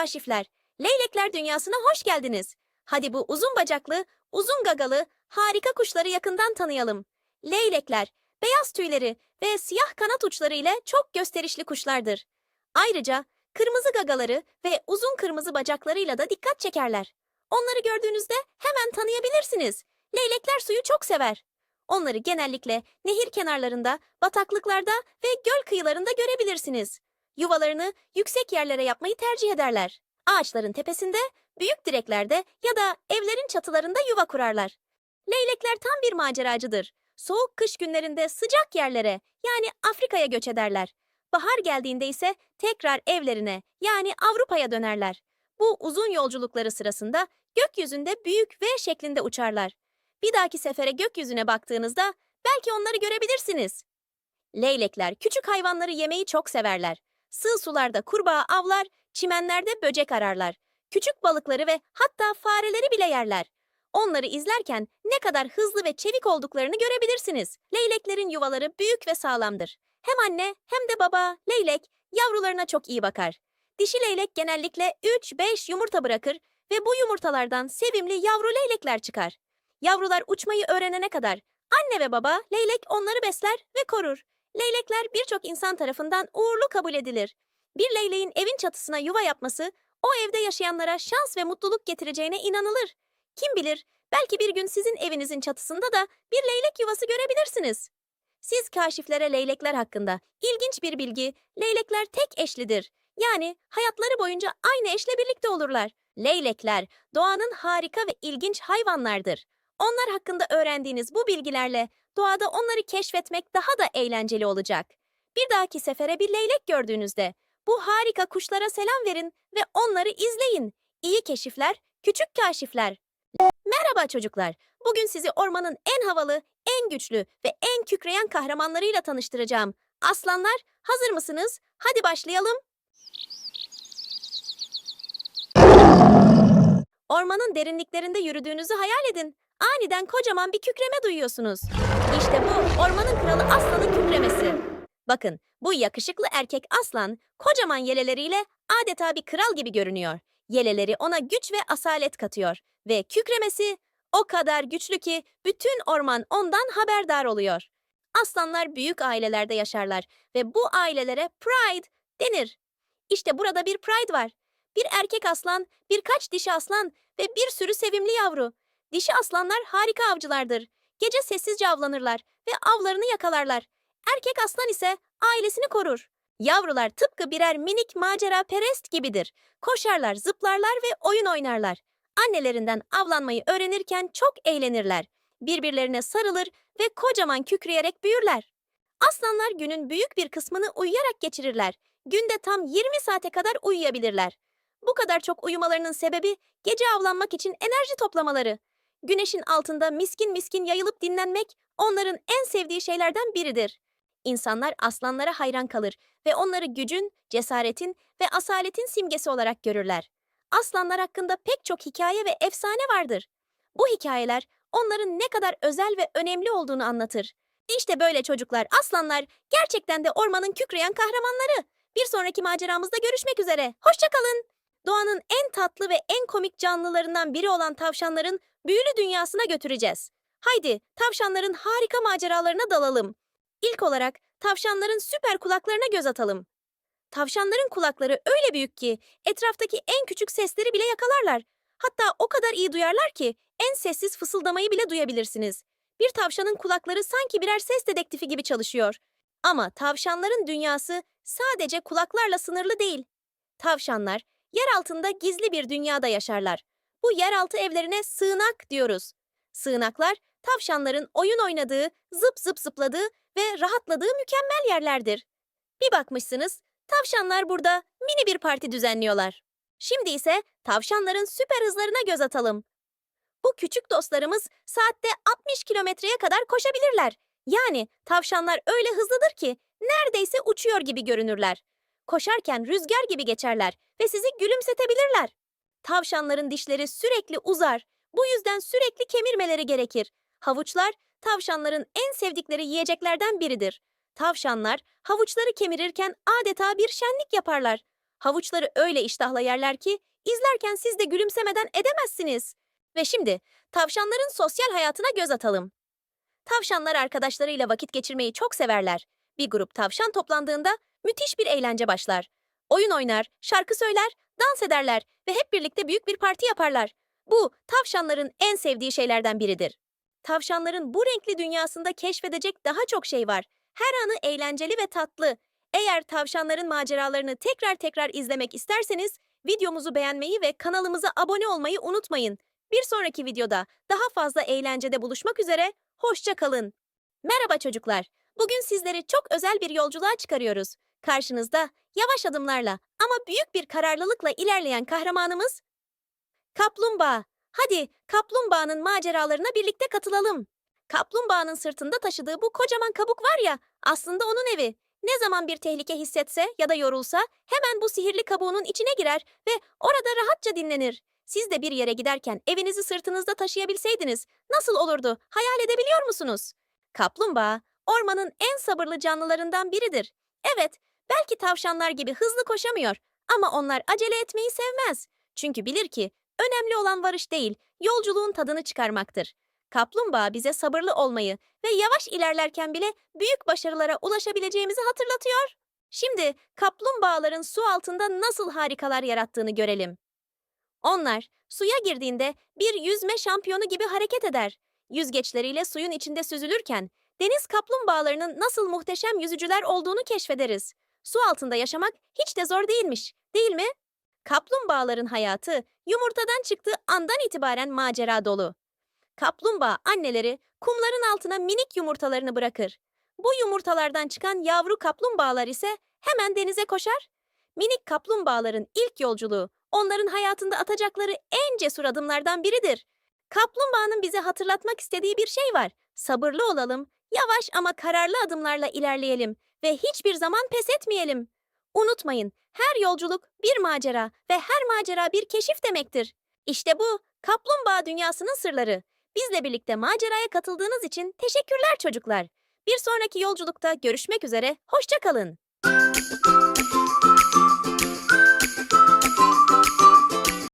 kaşifler, leylekler dünyasına hoş geldiniz. Hadi bu uzun bacaklı, uzun gagalı, harika kuşları yakından tanıyalım. Leylekler, beyaz tüyleri ve siyah kanat uçları ile çok gösterişli kuşlardır. Ayrıca kırmızı gagaları ve uzun kırmızı bacaklarıyla da dikkat çekerler. Onları gördüğünüzde hemen tanıyabilirsiniz. Leylekler suyu çok sever. Onları genellikle nehir kenarlarında, bataklıklarda ve göl kıyılarında görebilirsiniz. Yuvalarını yüksek yerlere yapmayı tercih ederler. Ağaçların tepesinde, büyük direklerde ya da evlerin çatılarında yuva kurarlar. Leylekler tam bir maceracıdır. Soğuk kış günlerinde sıcak yerlere yani Afrika'ya göç ederler. Bahar geldiğinde ise tekrar evlerine yani Avrupa'ya dönerler. Bu uzun yolculukları sırasında gökyüzünde büyük V şeklinde uçarlar. Bir dahaki sefere gökyüzüne baktığınızda belki onları görebilirsiniz. Leylekler küçük hayvanları yemeyi çok severler. Sığ sularda kurbağa avlar, çimenlerde böcek ararlar. Küçük balıkları ve hatta fareleri bile yerler. Onları izlerken ne kadar hızlı ve çevik olduklarını görebilirsiniz. Leyleklerin yuvaları büyük ve sağlamdır. Hem anne hem de baba, leylek yavrularına çok iyi bakar. Dişi leylek genellikle 3-5 yumurta bırakır ve bu yumurtalardan sevimli yavru leylekler çıkar. Yavrular uçmayı öğrenene kadar anne ve baba leylek onları besler ve korur. Leylekler birçok insan tarafından uğurlu kabul edilir. Bir leyleğin evin çatısına yuva yapması o evde yaşayanlara şans ve mutluluk getireceğine inanılır. Kim bilir, belki bir gün sizin evinizin çatısında da bir leylek yuvası görebilirsiniz. Siz kaşiflere leylekler hakkında ilginç bir bilgi, leylekler tek eşlidir. Yani hayatları boyunca aynı eşle birlikte olurlar. Leylekler doğanın harika ve ilginç hayvanlardır. Onlar hakkında öğrendiğiniz bu bilgilerle doğada onları keşfetmek daha da eğlenceli olacak. Bir dahaki sefere bir leylek gördüğünüzde bu harika kuşlara selam verin ve onları izleyin. İyi keşifler, küçük kaşifler. Merhaba çocuklar. Bugün sizi ormanın en havalı, en güçlü ve en kükreyen kahramanlarıyla tanıştıracağım. Aslanlar, hazır mısınız? Hadi başlayalım. Ormanın derinliklerinde yürüdüğünüzü hayal edin. Aniden kocaman bir kükreme duyuyorsunuz. İşte bu ormanın kralı aslanın kükremesi. Bakın, bu yakışıklı erkek aslan kocaman yeleleriyle adeta bir kral gibi görünüyor. Yeleleri ona güç ve asalet katıyor ve kükremesi o kadar güçlü ki bütün orman ondan haberdar oluyor. Aslanlar büyük ailelerde yaşarlar ve bu ailelere pride denir. İşte burada bir pride var. Bir erkek aslan, birkaç dişi aslan ve bir sürü sevimli yavru. Dişi aslanlar harika avcılardır. Gece sessizce avlanırlar ve avlarını yakalarlar. Erkek aslan ise ailesini korur. Yavrular tıpkı birer minik macera perest gibidir. Koşarlar, zıplarlar ve oyun oynarlar. Annelerinden avlanmayı öğrenirken çok eğlenirler. Birbirlerine sarılır ve kocaman kükreyerek büyürler. Aslanlar günün büyük bir kısmını uyuyarak geçirirler. Günde tam 20 saate kadar uyuyabilirler. Bu kadar çok uyumalarının sebebi gece avlanmak için enerji toplamaları. Güneşin altında miskin miskin yayılıp dinlenmek onların en sevdiği şeylerden biridir. İnsanlar aslanlara hayran kalır ve onları gücün, cesaretin ve asaletin simgesi olarak görürler. Aslanlar hakkında pek çok hikaye ve efsane vardır. Bu hikayeler onların ne kadar özel ve önemli olduğunu anlatır. İşte böyle çocuklar, aslanlar gerçekten de ormanın kükreyen kahramanları. Bir sonraki maceramızda görüşmek üzere. Hoşçakalın. Doğanın en tatlı ve en komik canlılarından biri olan tavşanların büyülü dünyasına götüreceğiz. Haydi tavşanların harika maceralarına dalalım. İlk olarak tavşanların süper kulaklarına göz atalım. Tavşanların kulakları öyle büyük ki etraftaki en küçük sesleri bile yakalarlar. Hatta o kadar iyi duyarlar ki en sessiz fısıldamayı bile duyabilirsiniz. Bir tavşanın kulakları sanki birer ses dedektifi gibi çalışıyor. Ama tavşanların dünyası sadece kulaklarla sınırlı değil. Tavşanlar yer altında gizli bir dünyada yaşarlar. Bu yeraltı evlerine sığınak diyoruz. Sığınaklar tavşanların oyun oynadığı, zıp zıp zıpladığı ve rahatladığı mükemmel yerlerdir. Bir bakmışsınız, tavşanlar burada mini bir parti düzenliyorlar. Şimdi ise tavşanların süper hızlarına göz atalım. Bu küçük dostlarımız saatte 60 kilometreye kadar koşabilirler. Yani tavşanlar öyle hızlıdır ki neredeyse uçuyor gibi görünürler. Koşarken rüzgar gibi geçerler ve sizi gülümsetebilirler. Tavşanların dişleri sürekli uzar. Bu yüzden sürekli kemirmeleri gerekir. Havuçlar tavşanların en sevdikleri yiyeceklerden biridir. Tavşanlar havuçları kemirirken adeta bir şenlik yaparlar. Havuçları öyle iştahla yerler ki izlerken siz de gülümsemeden edemezsiniz. Ve şimdi tavşanların sosyal hayatına göz atalım. Tavşanlar arkadaşlarıyla vakit geçirmeyi çok severler. Bir grup tavşan toplandığında müthiş bir eğlence başlar. Oyun oynar, şarkı söyler, dans ederler ve hep birlikte büyük bir parti yaparlar. Bu tavşanların en sevdiği şeylerden biridir. Tavşanların bu renkli dünyasında keşfedecek daha çok şey var. Her anı eğlenceli ve tatlı. Eğer tavşanların maceralarını tekrar tekrar izlemek isterseniz videomuzu beğenmeyi ve kanalımıza abone olmayı unutmayın. Bir sonraki videoda daha fazla eğlencede buluşmak üzere, hoşça kalın. Merhaba çocuklar. Bugün sizleri çok özel bir yolculuğa çıkarıyoruz. Karşınızda yavaş adımlarla ama büyük bir kararlılıkla ilerleyen kahramanımız Kaplumbağa. Hadi kaplumbağanın maceralarına birlikte katılalım. Kaplumbağanın sırtında taşıdığı bu kocaman kabuk var ya, aslında onun evi. Ne zaman bir tehlike hissetse ya da yorulsa hemen bu sihirli kabuğunun içine girer ve orada rahatça dinlenir. Siz de bir yere giderken evinizi sırtınızda taşıyabilseydiniz nasıl olurdu? Hayal edebiliyor musunuz? Kaplumbağa ormanın en sabırlı canlılarından biridir. Evet, belki tavşanlar gibi hızlı koşamıyor ama onlar acele etmeyi sevmez. Çünkü bilir ki önemli olan varış değil, yolculuğun tadını çıkarmaktır. Kaplumbağa bize sabırlı olmayı ve yavaş ilerlerken bile büyük başarılara ulaşabileceğimizi hatırlatıyor. Şimdi kaplumbağaların su altında nasıl harikalar yarattığını görelim. Onlar suya girdiğinde bir yüzme şampiyonu gibi hareket eder. Yüzgeçleriyle suyun içinde süzülürken deniz kaplumbağalarının nasıl muhteşem yüzücüler olduğunu keşfederiz. Su altında yaşamak hiç de zor değilmiş, değil mi? Kaplumbağaların hayatı yumurtadan çıktığı andan itibaren macera dolu. Kaplumbağa anneleri kumların altına minik yumurtalarını bırakır. Bu yumurtalardan çıkan yavru kaplumbağalar ise hemen denize koşar. Minik kaplumbağaların ilk yolculuğu onların hayatında atacakları en cesur adımlardan biridir. Kaplumbağanın bize hatırlatmak istediği bir şey var. Sabırlı olalım, yavaş ama kararlı adımlarla ilerleyelim ve hiçbir zaman pes etmeyelim. Unutmayın, her yolculuk bir macera ve her macera bir keşif demektir. İşte bu kaplumbağa dünyasının sırları. Bizle birlikte maceraya katıldığınız için teşekkürler çocuklar. Bir sonraki yolculukta görüşmek üzere, hoşça kalın.